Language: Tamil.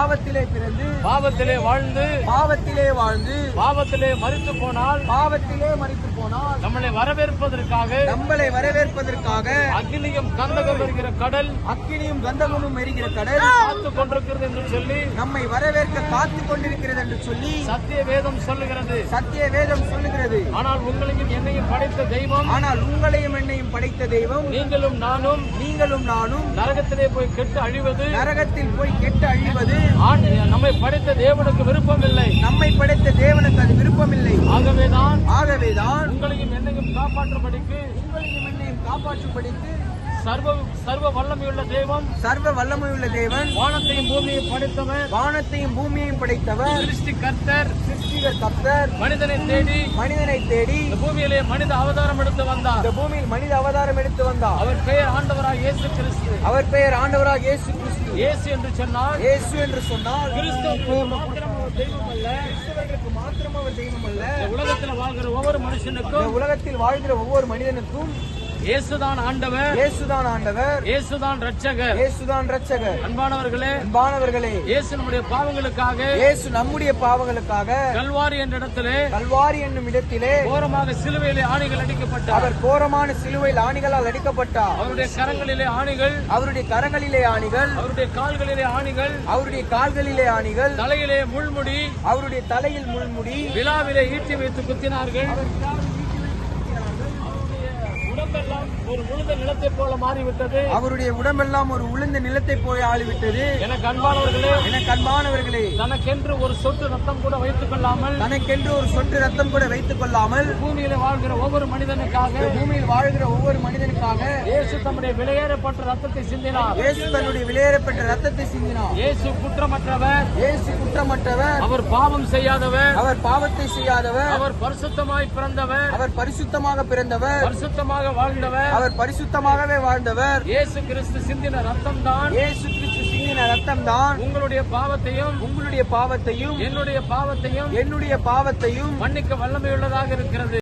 பாவத்திலே பிறந்து பாவத்திலே வாழ்ந்து பாவத்திலே வாழ்ந்து பாவத்திலே மறித்து போனால் பாவத்திலே மறித்து போனால் நம்மளை வரவேற்பதற்காக நம்மளை வரவேற்பதற்காக அகிலியும் கந்தகம் வருகிற கடல் அக்கினியும் கந்தகமும் எரிகிற கடல் காத்து கொண்டிருக்கிறது என்று சொல்லி நம்மை வரவேற்க காத்து கொண்டிருக்கிறது என்று சொல்லி சத்திய வேதம் சொல்லுகிறது. சத்திய வேதம் சொல்லுகிறது. ஆனால் உங்களையும் என்னையும் படைத்த தெய்வம் ஆனால் உங்களையும் என்னையும் படைத்த தெய்வம் நீங்களும் நானும் நீங்களும் நானும் நரகத்திலே போய் கெட்டு அழிவது நரகத்தில் போய் கெட்டு அழிவது நம்மை படைத்த தேவனுக்கு விருப்பமில்லை. நம்மை படைத்த தேவனுக்கு அது விருப்பமில்லை. ஆகவேதான் ஆகவேதான் உங்களையும் என்னையும் காப்பாற்றும்படிக்கு உங்களையும் என்னையும் காப்பாற்றும்படிக்கு சர்வ சர்வ வல்லமையுள்ள தெய்வம் சர்வ வல்லமையுள்ள தேவன் வானத்தையும் பூமியையும் படைத்தவர். வானத்தையும் பூமியையும் படைத்தவர். சிருஷ்டி கர்த்தர் சிருஷ்டிகர் கர்த்தர் மனிதனை தேடி மனிதனை தேடி இந்த பூமியிலே மனித அவதாரம் எடுத்து வந்தார். இந்த பூமியில் மனித அவதாரம் எடுத்து வந்தார். அவர் பெயர் ஆண்டவராக இயேசு கிறிஸ்து. அவர் பெயர் ஆண்டவராக இயேசு கிறிஸ்து இயேசு என்று சொன்னால் இயேசு என்று சொன்னால் கிறிஸ்தவர்களுக்கு மாத்திரம் அவர் தெய்வம் அல்ல. உலகத்தில் வாழ்கிற ஒவ்வொரு மனுஷனுக்கும் உலகத்தில் வாழ்கிற ஒவ்வொரு மனிதனுக்கும் இயேசுதான் ஆண்டவர். இயேசுதான் ஆண்டவர். இயேசுதான் ரட்சகர் இயேசுதான் ரட்சகர் அன்பானவர்களே அன்பானவர்களே இயேசு நம்முடைய பாவங்களுக்காக இயேசு நம்முடைய பாவங்களுக்காக கல்வாரி என்ற இடத்திலே கல்வாரி என்னும் இடத்திலே கோரமாக சிலுவையிலே ஆணிகள் அடிக்கப்பட்டார். அவர் கோரமான சிலுவையில் ஆணிகளால் அடிக்கப்பட்டார். அவருடைய கரங்களிலே ஆணிகள் அவருடைய கரங்களிலே ஆணிகள் அவருடைய கால்களிலே ஆணிகள் அவருடைய கால்களிலே ஆணிகள் தலையிலே முள்முடி அவருடைய தலையில் முள்முடி விழாவிலே ஈட்டி வைத்து குத்தினார்கள். ஒரு உழுத நிலத்தை போல மாறிவிட்டது. அவருடைய உடம்பெல்லாம் ஒரு உளுந்த நிலத்தை போய் ஆளிவிட்டது எனக்கு அன்பானவர்களே எனக்கு அன்பானவர்களே தனக்கென்று ஒரு சொட்டு ரத்தம் கூட வைத்துக் கொள்ளாமல் தனக்கென்று ஒரு சொட்டு ரத்தம் கூட வைத்துக் கொள்ளாமல் பூமியில வாழ்கிற ஒவ்வொரு மனிதனுக்காக பூமியில் வாழ்கிற ஒவ்வொரு மனிதனுக்காக இயேசு தம்முடைய விலையேறப்பட்ட ரத்தத்தை சிந்தினார். இயேசு தன்னுடைய விலையேறப்பட்ட ரத்தத்தை சிந்தினார். இயேசு குற்றமற்றவர். இயேசு குற்றமற்றவர். அவர் பாவம் செய்யாதவர். அவர் பாவத்தை செய்யாதவர். அவர் பரிசுத்தமாய் பிறந்தவர். அவர் பரிசுத்தமாக பிறந்தவர். பரிசுத்தமாக வாழ்ந்தவர். அவர் பரிசுத்தமாகவே வாழ்ந்தவர். இயேசு கிறிஸ்து சிந்தின ரத்தம் தான் இயேசு கிறிஸ்து சிந்தின ரத்தம் தான் உங்களுடைய பாவத்தையும் உங்களுடைய பாவத்தையும் என்னுடைய பாவத்தையும் என்னுடைய பாவத்தையும் மன்னிக்க வல்லமையுள்ளதாக இருக்கிறது.